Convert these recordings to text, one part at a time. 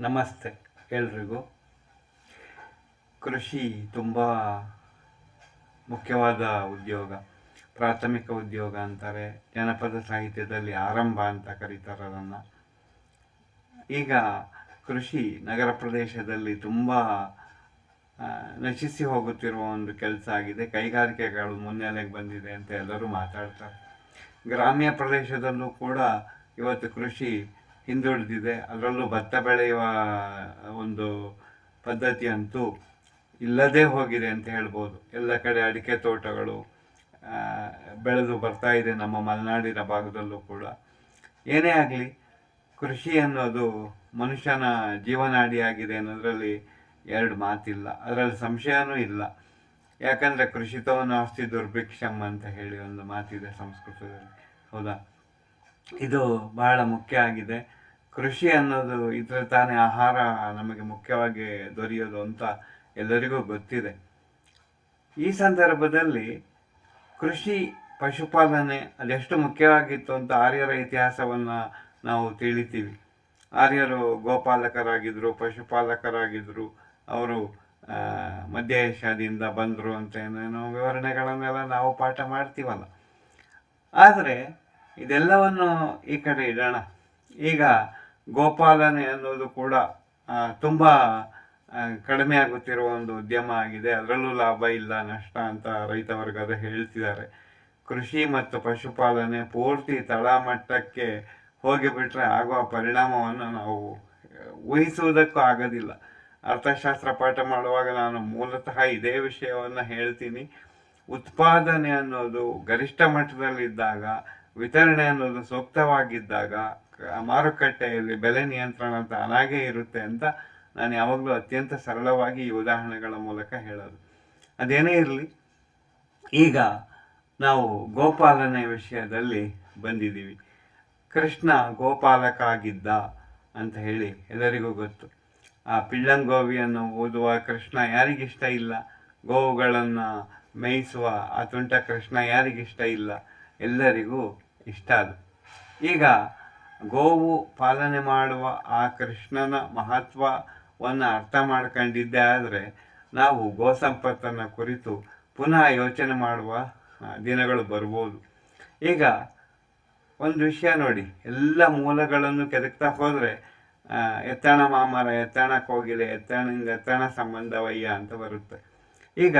ನಮಸ್ತೆ ಎಲ್ರಿಗೂ. ಕೃಷಿ ತುಂಬ ಮುಖ್ಯವಾದ ಉದ್ಯೋಗ. ಪ್ರಾಥಮಿಕ ಉದ್ಯೋಗ ಅಂತಾರೆ, ಜನಪದ ಸಾಹಿತ್ಯದಲ್ಲಿ ಆರಂಭ ಅಂತ ಕರೀತಾರೆ ಅದನ್ನು. ಈಗ ಕೃಷಿ ನಗರ ಪ್ರದೇಶದಲ್ಲಿ ತುಂಬ ನಶಿಸಿ ಹೋಗುತ್ತಿರುವ ಒಂದು ಕೆಲಸ ಆಗಿದೆ. ಕೈಗಾರಿಕೆಗಳು ಮುನ್ನೆಲೆಗೆ ಬಂದಿದೆ ಅಂತ ಎಲ್ಲರೂ ಮಾತಾಡ್ತಾರೆ. ಗ್ರಾಮೀಣ ಪ್ರದೇಶದಲ್ಲೂ ಕೂಡ ಇವತ್ತು ಕೃಷಿ ಹಿಂದುಳಿದಿದೆ. ಅದರಲ್ಲೂ ಭತ್ತ ಬೆಳೆಯುವ ಒಂದು ಪದ್ಧತಿ ಅಂತೂ ಇಲ್ಲದೇ ಹೋಗಿದೆ ಅಂತ ಹೇಳ್ಬೋದು. ಎಲ್ಲ ಕಡೆ ಅಡಿಕೆ ತೋಟಗಳು ಬೆಳೆದು ಬರ್ತಾ ಇದೆ ನಮ್ಮ ಮಲೆನಾಡಿನ ಭಾಗದಲ್ಲೂ ಕೂಡ. ಏನೇ ಆಗಲಿ, ಕೃಷಿ ಅನ್ನೋದು ಮನುಷ್ಯನ ಜೀವನಾಡಿಯಾಗಿದೆ ಅನ್ನೋದರಲ್ಲಿ ಎರಡು ಮಾತಿಲ್ಲ. ಅದರಲ್ಲಿ ಸಂಶಯನೂ ಇಲ್ಲ. ಯಾಕಂದರೆ ಕೃಷಿತವನ್ನು ಆಸ್ತಿ ದುರ್ಭಿಕ್ಷಂ ಅಂತ ಹೇಳಿ ಒಂದು ಮಾತಿದೆ ಸಂಸ್ಕೃತದಲ್ಲಿ. ಹೌದಾ? ಇದು ಬಹಳ ಮುಖ್ಯ ಆಗಿದೆ. ಕೃಷಿ ಅನ್ನೋದು ಇದರ ತಾನೇ ಆಹಾರ ನಮಗೆ ಮುಖ್ಯವಾಗಿ ದೊರೆಯೋದು ಅಂತ ಎಲ್ಲರಿಗೂ ಗೊತ್ತಿದೆ. ಈ ಸಂದರ್ಭದಲ್ಲಿ ಕೃಷಿ ಪಶುಪಾಲನೆ ಅದೆಷ್ಟು ಮುಖ್ಯವಾಗಿತ್ತು ಅಂತ ಆರ್ಯರ ಇತಿಹಾಸವನ್ನು ನಾವು ತಿಳಿತೀವಿ. ಆರ್ಯರು ಗೋಪಾಲಕರಾಗಿದ್ದರು ಪಶುಪಾಲಕರಾಗಿದ್ದರು ಅವರು ಮಧ್ಯ ಏಷ್ಯಾದಿಂದ ಬಂದರು ಅಂತ ಏನೇನೋ ವಿವರಣೆಗಳನ್ನೆಲ್ಲ ನಾವು ಪಾಠ ಮಾಡ್ತೀವಲ್ಲ. ಆದರೆ ಇದೆಲ್ಲವನ್ನು ಈ ಕಡೆ ಇಡೋಣ. ಈಗ ಗೋಪಾಲನೆ ಅನ್ನೋದು ಕೂಡ ತುಂಬ ಕಡಿಮೆ ಆಗುತ್ತಿರುವ ಒಂದು ಉದ್ಯಮ ಆಗಿದೆ. ಅದರಲ್ಲೂ ಲಾಭ ಇಲ್ಲ, ನಷ್ಟ ಅಂತ ರೈತ ವರ್ಗದ ಹೇಳ್ತಿದ್ದಾರೆ. ಕೃಷಿ ಮತ್ತು ಪಶುಪಾಲನೆ ಪೂರ್ತಿ ತಳಮಟ್ಟಕ್ಕೆ ಹೋಗಿಬಿಟ್ರೆ ಆಗುವ ಪರಿಣಾಮವನ್ನು ನಾವು ಊಹಿಸುವುದಕ್ಕೂ ಆಗೋದಿಲ್ಲ. ಅರ್ಥಶಾಸ್ತ್ರ ಪಾಠ ಮಾಡುವಾಗ ನಾನು ಮೂಲತಃ ಇದೇ ವಿಷಯವನ್ನು ಹೇಳ್ತೀನಿ. ಉತ್ಪಾದನೆ ಅನ್ನೋದು ಗರಿಷ್ಠ ಮಟ್ಟದಲ್ಲಿದ್ದಾಗ ವಿತರಣೆ ಅನ್ನೋದು ಸೂಕ್ತವಾಗಿದ್ದಾಗ ಮಾರುಕಟ್ಟೆಯಲ್ಲಿ ಬೆಲೆ ನಿಯಂತ್ರಣ ಅಂತ ತಾನಾಗೇ ಇರುತ್ತೆ ಅಂತ ನಾನು ಯಾವಾಗಲೂ ಅತ್ಯಂತ ಸರಳವಾಗಿ ಈ ಉದಾಹರಣೆಗಳ ಮೂಲಕ ಹೇಳೋದು. ಅದೇನೇ ಇರಲಿ, ಈಗ ನಾವು ಗೋಪಾಲನೆ ವಿಷಯದಲ್ಲಿ ಬಂದಿದ್ದೀವಿ. ಕೃಷ್ಣ ಗೋಪಾಲಕ ಆಗಿದ್ದ ಅಂತ ಹೇಳಿ ಎಲ್ಲರಿಗೂ ಗೊತ್ತು. ಆ ಪಿಳ್ಳಂಗೋವಿಯನ್ನು ಓದುವ ಕೃಷ್ಣ ಯಾರಿಗಿಷ್ಟ ಇಲ್ಲ? ಗೋವುಗಳನ್ನು ಮೇಯಿಸುವ ಆ ತುಂಟ ಕೃಷ್ಣ ಯಾರಿಗಿಷ್ಟ ಇಲ್ಲ? ಎಲ್ಲರಿಗೂ ಇಷ್ಟ ಅದು. ಈಗ ಗೋವು ಪಾಲನೆ ಮಾಡುವ ಆ ಕೃಷ್ಣನ ಮಹತ್ವವನ್ನು ಅರ್ಥ ಮಾಡ್ಕೊಂಡಿದ್ದೆ ಆದರೆ ನಾವು ಗೋ ಸಂಪತ್ತನ್ನು ಕುರಿತು ಪುನಃ ಯೋಚನೆ ಮಾಡುವ ದಿನಗಳು ಬರ್ಬೋದು. ಈಗ ಒಂದು ವಿಷಯ ನೋಡಿ, ಎಲ್ಲ ಮೂಲಗಳನ್ನು ಕೆದಕ್ತಾ ಹೋದರೆ ಎತ್ತಣ ಮಾಮರ, ಎತ್ತಣ ಕೋಗಿಲೆ ಎತ್ತಣಿಂದ ಎತ್ತಣ ಸಂಬಂಧವಯ್ಯ ಅಂತ ಬರುತ್ತೆ. ಈಗ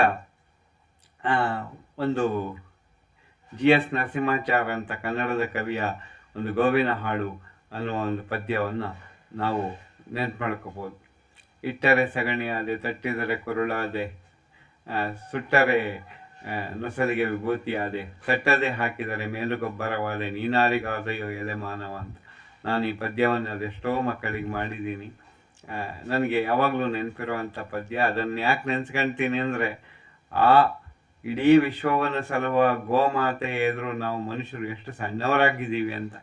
ಒಂದು ಜಿ ಎಸ್ ನರಸಿಂಹಾಚಾರ್ ಅಂತ ಕನ್ನಡದ ಕವಿಯ ಒಂದು ಗೋವಿನ ಹಾಡು ಅನ್ನುವ ಒಂದು ಪದ್ಯವನ್ನು ನಾವು ನೆನ್ಪು ಮಾಡ್ಕೋಬೋದು. ಇಟ್ಟರೆ ಸಗಣಿಯಾದೆ, ತಟ್ಟಿದರೆ ಕುರುಳಾದೆ ಸುಟ್ಟರೆ ನೊಸಲಿಗೆ ವಿಭೂತಿಯಾದೆ, ತಟ್ಟದೆ ಹಾಕಿದರೆ ಮೇಲುಗೊಬ್ಬರವಾದೆ, ನೀನಾರಿಗಾದೆಯೋ ಎಲೆ ಮಾನವ ಅಂತ ನಾನು ಈ ಪದ್ಯವನ್ನು ಅದೆಷ್ಟೋ ಮಕ್ಕಳಿಗೆ ಮಾಡಿದ್ದೀನಿ. ನನಗೆ ಯಾವಾಗಲೂ ನೆನಪಿರುವಂಥ ಪದ್ಯ, ಅದನ್ನು ಯಾಕೆ ನೆನೆಸ್ಕೊಳ್ತೀನಿ ಅಂದರೆ ಆ ಇಡೀ ವಿಶ್ವವನ್ನು ಸಲುವ ಗೋಮಾತೆ ಎದುರು ನಾವು ಮನುಷ್ಯರು ಎಷ್ಟು ಸಣ್ಣವರಾಗಿದ್ದೀವಿ ಅಂತ.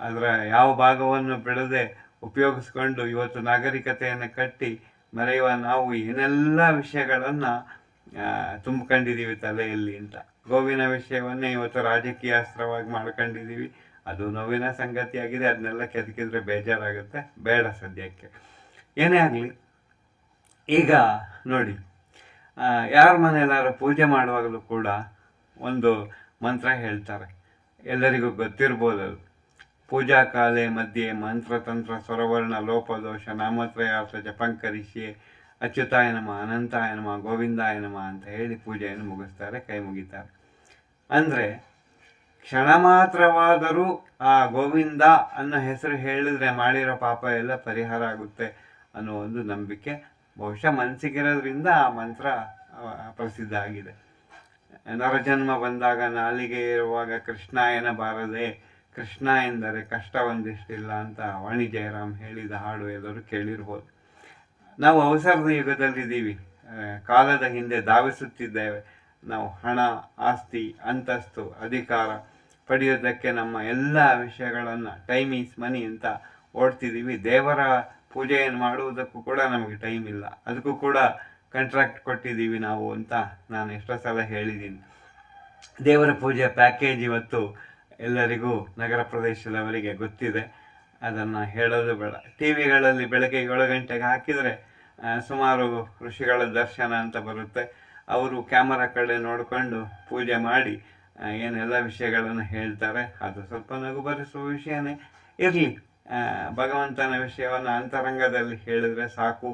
ಅದರ ಯಾವ ಭಾಗವನ್ನು ಬಿಡದೆ ಉಪಯೋಗಿಸ್ಕೊಂಡು ಇವತ್ತು ನಾಗರಿಕತೆಯನ್ನು ಕಟ್ಟಿ ಮರೆಯುವ ನಾವು ಏನೆಲ್ಲ ವಿಷಯಗಳನ್ನು ತುಂಬಿಕೊಂಡಿದ್ದೀವಿ ತಲೆಯಲ್ಲಿ ಅಂತ. ಗೋವಿನ ವಿಷಯವನ್ನೇ ಇವತ್ತು ರಾಜಕೀಯ ಅಸ್ತ್ರವಾಗಿ ಮಾಡ್ಕೊಂಡಿದ್ದೀವಿ. ಅದು ನೋವಿನ ಸಂಗತಿಯಾಗಿದೆ, ಅದನ್ನೆಲ್ಲ ಕೆದಕಿದ್ರೆ ಬೇಜಾರಾಗುತ್ತೆ. ಬೇಡ ಸದ್ಯಕ್ಕೆ. ಏನೇ ಆಗಲಿ, ಈಗ ನೋಡಿ ಯಾರ ಮನೆಯಲ್ಲಾರು ಪೂಜೆ ಮಾಡುವಾಗಲೂ ಕೂಡ ಒಂದು ಮಂತ್ರ ಹೇಳ್ತಾರೆ. ಎಲ್ಲರಿಗೂ ಗೊತ್ತಿರ್ಬೋದು ಪೂಜಾ ಕಾಲೆ ಮಧ್ಯೆ ಮಂತ್ರತಂತ್ರ ಸ್ವರವರ್ಣ ಲೋಪದೋಷ ನಾಮತ್ರಯಾಸ ಜಪಂಕರಿಸಿ ಅಚ್ಯುತಾಯ ನಮ ಅನಂತಾಯ ನಮ ಗೋವಿಂದಾಯ ನಮ ಅಂತ ಹೇಳಿ ಪೂಜೆಯನ್ನು ಮುಗಿಸ್ತಾರೆ, ಕೈ ಮುಗಿತಾರೆ. ಅಂದರೆ ಕ್ಷಣ ಮಾತ್ರವಾದರೂ ಆ ಗೋವಿಂದ ಅನ್ನೋ ಹೆಸರು ಹೇಳಿದ್ರೆ ಮಾಡಿರೋ ಪಾಪ ಎಲ್ಲ ಪರಿಹಾರ ಆಗುತ್ತೆ ಅನ್ನೋ ಒಂದು ನಂಬಿಕೆ ಬಹುಶಃ ಮನಸ್ಸಿಗಿರೋದ್ರಿಂದ ಆ ಮಂತ್ರ ಪ್ರಸಿದ್ಧ ಆಗಿದೆ ನರಜನ್ಮ ಬಂದಾಗ ನಾಲಿಗೆ ಇರುವಾಗ ಕೃಷ್ಣಾಯನ ಬಾರದೆ ಕೃಷ್ಣ ಎಂದರೆ ಕಷ್ಟ ಒಂದಿಷ್ಟಿಲ್ಲ ಅಂತ ವಾಣಿ ಜಯರಾಮ್ ಹೇಳಿದ ಹಾಡು ಎಲ್ಲರೂ ಕೇಳಿರ್ಬೋದು. ನಾವು ಅವಸರದ ಯುಗದಲ್ಲಿದ್ದೀವಿ. ಕಾಲದ ಹಿಂದೆ ಧಾವಿಸುತ್ತಿದ್ದೇವೆ. ನಾವು ಹಣ, ಆಸ್ತಿ, ಅಂತಸ್ತು, ಅಧಿಕಾರ ಪಡೆಯೋದಕ್ಕೆ ನಮ್ಮ ಎಲ್ಲ ವಿಷಯಗಳನ್ನು ಟೈಮ್ ಈಸ್ ಮನಿ ಅಂತ ಓಡ್ತಿದ್ದೀವಿ. ದೇವರ ಪೂಜೆಯನ್ನು ಮಾಡುವುದಕ್ಕೂ ಕೂಡ ನಮಗೆ ಟೈಮ್ ಇಲ್ಲ. ಅದಕ್ಕೂ ಕೂಡ ಕಾಂಟ್ರಾಕ್ಟ್ ಕೊಟ್ಟಿದ್ದೀವಿ ನಾವು ಅಂತ ನಾನು ಎಷ್ಟೋ ಸಲ ಹೇಳಿದ್ದೀನಿ. ದೇವರ ಪೂಜೆ ಪ್ಯಾಕೇಜ್ ಇವತ್ತು ಎಲ್ಲರಿಗೂ ನಗರ ಪ್ರದೇಶದವರಿಗೆ ಗೊತ್ತಿದೆ. ಅದನ್ನು ಹೇಳೋದು ಬೇಡ. ಟಿ ವಿಗಳಲ್ಲಿ ಬೆಳಗ್ಗೆ ಏಳು ಗಂಟೆಗೆ ಹಾಕಿದರೆ ಸುಮಾರು ಋಷಿಗಳ ದರ್ಶನ ಅಂತ ಬರುತ್ತೆ. ಅವರು ಕ್ಯಾಮರಾ ಕಡೆ ನೋಡಿಕೊಂಡು ಪೂಜೆ ಮಾಡಿ ಏನೆಲ್ಲ ವಿಷಯಗಳನ್ನು ಹೇಳ್ತಾರೆ, ಅದು ಸ್ವಲ್ಪ ನಗು ಬರಿಸುವ ವಿಷಯನೇ ಇರಲಿ. ಭಗವಂತನ ವಿಷಯವನ್ನು ಅಂತರಂಗದಲ್ಲಿ ಹೇಳಿದರೆ ಸಾಕು.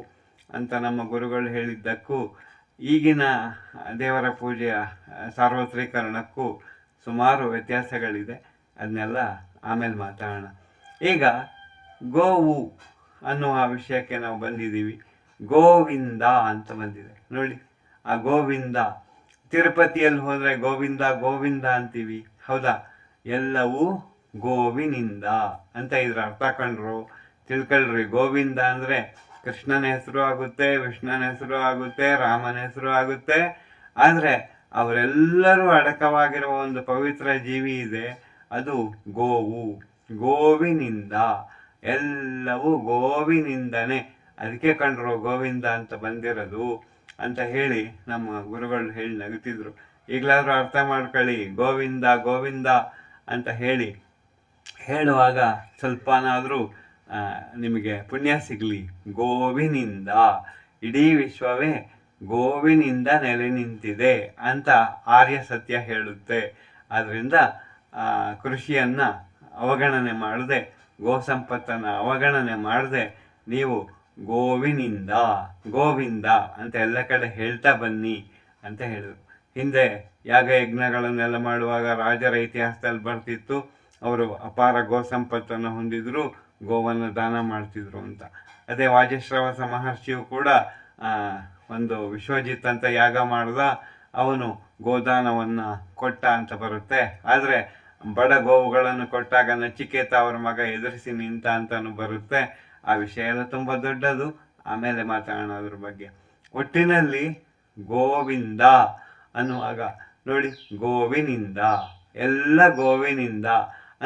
ಅಂತ ನಮ್ಮ ಗುರುಗಳು ಹೇಳಿದ್ದಕ್ಕೂ ಈಗಿನ ದೇವರ ಪೂಜೆಯ ಸಾರ್ವತ್ರೀಕರಣಕ್ಕೂ ಸುಮಾರು ವ್ಯತ್ಯಾಸಗಳಿದೆ. ಅದನ್ನೆಲ್ಲ ಆಮೇಲೆ ಮಾತಾಡೋಣ. ಈಗ ಗೋವು ಅನ್ನುವ ವಿಷಯಕ್ಕೆ ನಾವು ಬಂದಿದ್ದೀವಿ. ಗೋವಿಂದ ಅಂತ ಬಂದಿದೆ. ನೋಡಿ, ಆ ಗೋವಿಂದ, ತಿರುಪತಿಯಲ್ಲಿ ಹೋದರೆ ಗೋವಿಂದ ಗೋವಿಂದ ಅಂತೀವಿ. ಹೌದಾ? ಎಲ್ಲವೂ ಗೋವಿನಿಂದ ಅಂತ ಇದ್ರ ಅರ್ಥ ಕಂಡ್ರು, ತಿಳ್ಕೊಳ್ರಿ. ಗೋವಿಂದ ಅಂದರೆ ಕೃಷ್ಣನ ಹೆಸರು ಆಗುತ್ತೆ, ವಿಷ್ಣುನ ಹೆಸರು ಆಗುತ್ತೆ, ರಾಮನ ಹೆಸರು ಆಗುತ್ತೆ. ಆದರೆ ಅವರೆಲ್ಲರೂ ಅಡಕವಾಗಿರುವ ಒಂದು ಪವಿತ್ರ ಜೀವಿ ಇದೆ, ಅದು ಗೋವು. ಗೋವಿನಿಂದ, ಎಲ್ಲವೂ ಗೋವಿನಿಂದನೇ. ಅದಕ್ಕೆ ಕಂಡ್ರು ಗೋವಿಂದ ಅಂತ ಬಂದಿರೋದು ಅಂತ ಹೇಳಿ ನಮ್ಮ ಗುರುಗಳು ಹೇಳಿ ನಗುತ್ತಿದ್ರು ಈಗಲಾದರೂ ಅರ್ಥ ಮಾಡ್ಕೊಳ್ಳಿ, ಗೋವಿಂದ ಗೋವಿಂದ ಅಂತ ಹೇಳಿ. ಹೇಳುವಾಗ ಸ್ವಲ್ಪನಾದರೂ ನಿಮಗೆ ಪುಣ್ಯ ಸಿಗಲಿ. ಗೋವಿನಿಂದ, ಇಡೀ ವಿಶ್ವವೇ ಗೋವಿನಿಂದ ನೆಲೆ ನಿಂತಿದೆ ಅಂತ ಆರ್ಯ ಸತ್ಯ ಹೇಳುತ್ತೆ. ಆದ್ದರಿಂದ ಕೃಷಿಯನ್ನು ಅವಗಣನೆ ಮಾಡದೆ ಗೋ ಸಂಪತ್ತನ್ನು ಅವಗಣನೆ ಮಾಡದೆ, ನೀವು ಗೋವಿನಿಂದ, ಗೋವಿಂದ ಅಂತ ಎಲ್ಲ ಕಡೆ ಹೇಳ್ತಾ ಬನ್ನಿ ಅಂತ ಹೇಳಿದ್ರು. ಹಿಂದೆ ಯಾಗ ಯಜ್ಞಗಳನ್ನೆಲ್ಲ ಮಾಡುವಾಗ ರಾಜರ ಇತಿಹಾಸದಲ್ಲಿ ಬರ್ತಿತ್ತು. ಅವರು ಅಪಾರ ಗೋ ಸಂಪತ್ತನ್ನು ಹೊಂದಿದ್ರು. ಗೋವನ್ನು ದಾನ ಮಾಡ್ತಿದ್ರು ಅಂತ. ಅದೇ ವಾಜಶ್ರವಸ ಮಹರ್ಷಿಯು ಕೂಡ ಒಂದು ವಿಶ್ವಜಿತ್ ಅಂತ ಯಾಗ ಮಾಡಿದ, ಅವನು ಗೋದಾನವನ್ನು ಕೊಟ್ಟ ಅಂತ ಬರುತ್ತೆ. ಆದರೆ ಬಡ ಗೋವುಗಳನ್ನು ಕೊಟ್ಟಾಗ ನಚಿಕೇತ ಅವರ ಮಗ ಎದುರಿಸಿ ನಿಂತ ಅಂತಲೂ ಬರುತ್ತೆ. ಆ ವಿಷಯ ಎಲ್ಲ ತುಂಬ ದೊಡ್ಡದು. ಆಮೇಲೆ ಮಾತಾಡೋಣ ಅದ್ರ ಬಗ್ಗೆ. ಒಟ್ಟಿನಲ್ಲಿ ಗೋವಿಂದ ಅನ್ನುವಾಗ, ನೋಡಿ, ಗೋವಿನಿಂದ, ಎಲ್ಲ ಗೋವಿನಿಂದ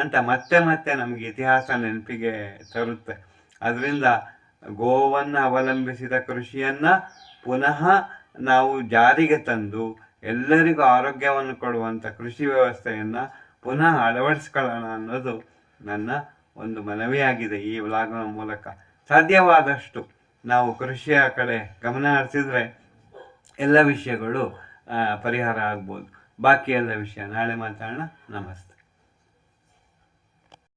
ಅಂತ ಮತ್ತೆ ಮತ್ತೆ ನಮಗೆ ಇತಿಹಾಸ ನೆನಪಿಗೆ ತರುತ್ತೆ. ಅದರಿಂದ ಗೋವನ್ನು ಅವಲಂಬಿಸಿದ ಕೃಷಿಯನ್ನು ಪುನಃ ನಾವು ಜಾರಿಗೆ ತಂದು ಎಲ್ಲರಿಗೂ ಆರೋಗ್ಯವನ್ನು ಕೊಡುವಂಥ ಕೃಷಿ ವ್ಯವಸ್ಥೆಯನ್ನು ಪುನಃ ಅಳವಡಿಸ್ಕೊಳ್ಳೋಣ ಅನ್ನೋದು ನನ್ನ ಒಂದು ಮನವಿಯಾಗಿದೆ ಈ ವ್ಲಾಗ್ನ ಮೂಲಕ. ಸಾಧ್ಯವಾದಷ್ಟು ನಾವು ಕೃಷಿಯ ಕಡೆ ಗಮನ ಹರಿಸಿದ್ರೆ ಎಲ್ಲ ವಿಷಯಗಳು ಪರಿಹಾರ ಆಗ್ಬೋದು. ಬಾಕಿ ಎಲ್ಲ ವಿಷಯ ನಾಳೆ ಮಾತಾಡೋಣ. ನಮಸ್ತೆ.